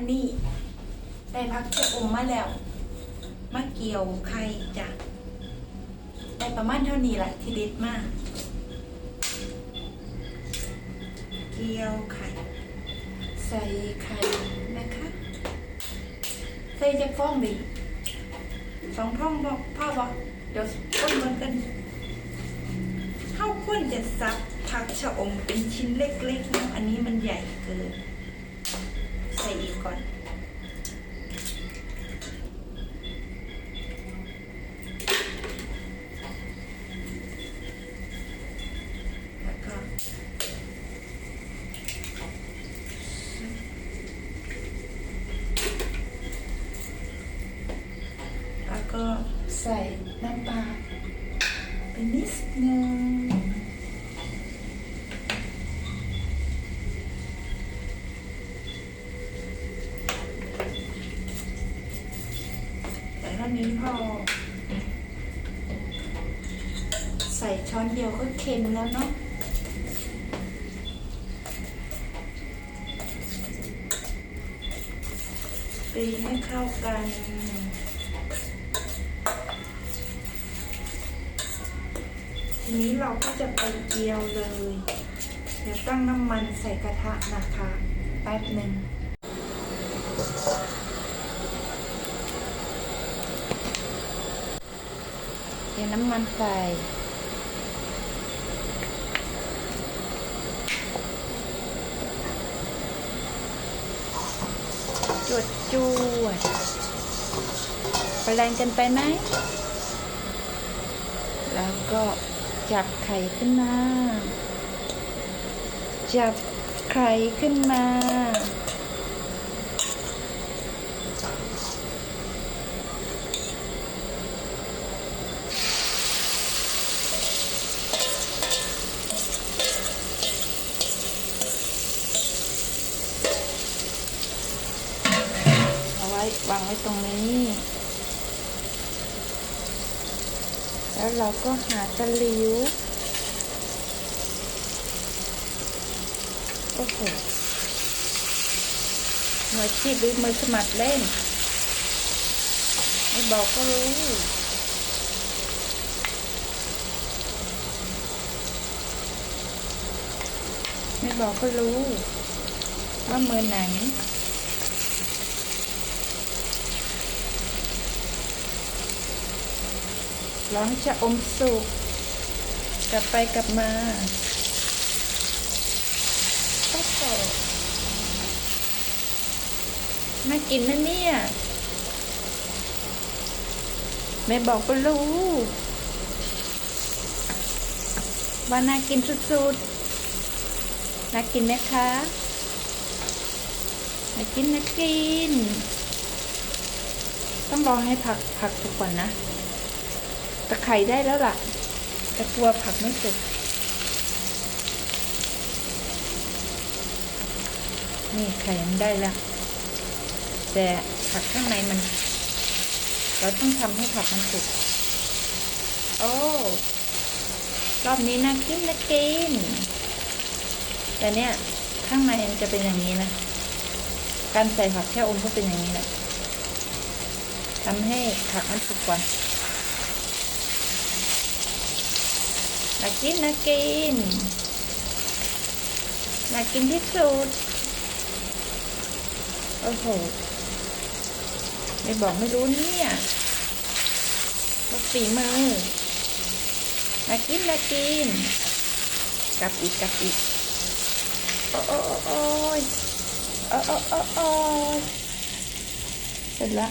อันนี้ได้พักเจ้าอมมาแล้ว มาเกี่ยวไข่จ้ะได้ประมาณเท่านี้แหละที่เด็ดมาก เกี่ยวไข่ ใส่ไข่นะคะ ใส่จะฟ้องดิสองท่องบอกพ่อบอกเดี๋ยวต้นมันกันเข้าควรจะซับผักชะอมเป็นชิ้นเล็กๆนะอันนี้มันใหญ่เกิน ก่อน แล้วก็แล้วก็ใส่น้ำปลาไปนิดนึงแต่เท่า นี้พอ ใส่ช้อนเดียวก็เค็มแล้วเนาะตีให้เข้ากันทีนี้เราก็จะไปเจียวเลย เดี๋ยวตั้งน้ำมันใส่กระทะนะคะ แป๊บหนึ่ง เดี๋ยวน้ำมันใส่จวดจวดไปแรงกันไปไหม แล้วก็จับไข่ขึ้นมา จับไข่ขึ้นมา เอาไวางไว้ตรงนี้ แล้วเราก็หาตะลิวโอ้โหมือชีพหรือมือสมัครเล่น ไม่บอกก็รู้ไม่บอกก็รู้ว่ามือไหน ร้องจะอมสุก กลับไปกลับมาโอ้โหน่ากินนะเนี่ยไม่บอกก็รู้ ว่าน่ากินสุดๆ น่ากินไหมคะ น่ากินน่ากิน ต้องรอให้ผักผักสุกก่อนนะ ตะไคร้ได้แล้วล่ะ แต่กลัวผักไม่สุกนี่ไข่มันได้แล้ว แต่ผักข้างในมัน เราต้องทำให้ผักมันสุก โอ้รอบนี้น่ากินน่ากิน แต่เนี่ยข้างในมันจะเป็นอย่างนี้นะ การใส่ผักแค่อมก็เป็นอย่างนี้แหละทำให้ผักมันสุกก่อน น่ากินน่ากินน่ากินที่สุด โอ้โห ไม่บอกไม่รู้เนี่ยบอกฝีมือน่ากินน่ากินกลับอีกกลับอีก โอ้โอ้โอ้ยโอ้โอ้โอ้โอ้ยเสร็จแล้ว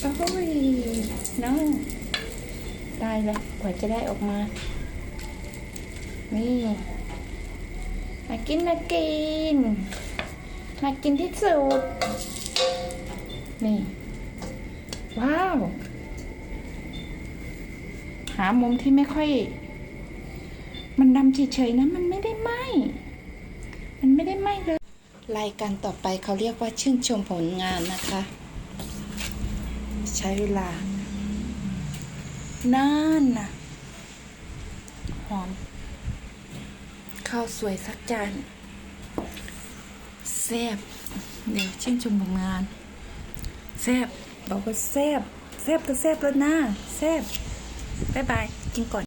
โอ้ยน้องได้แล้วกว่าจะได้ออกมา นี่ มากินมากิน มากินที่สุด นี่ ว้าว หามุมที่ไม่ค่อย มันดำเฉยๆนะ มันไม่ได้ไหม มันไม่ได้ไหมเลย รายการต่อไปเขาเรียกว่าชื่นชมผลงานนะคะ ใช้เวลานั่นนะหอม ข้าวสวยสักจานแซ่บเดี๋ยวชื่นชมผลงานแซ่บบอกว่าแซ่บแซ่บก็แซ่บแล้วนะแซ่บบ๊ายบายกินก่อน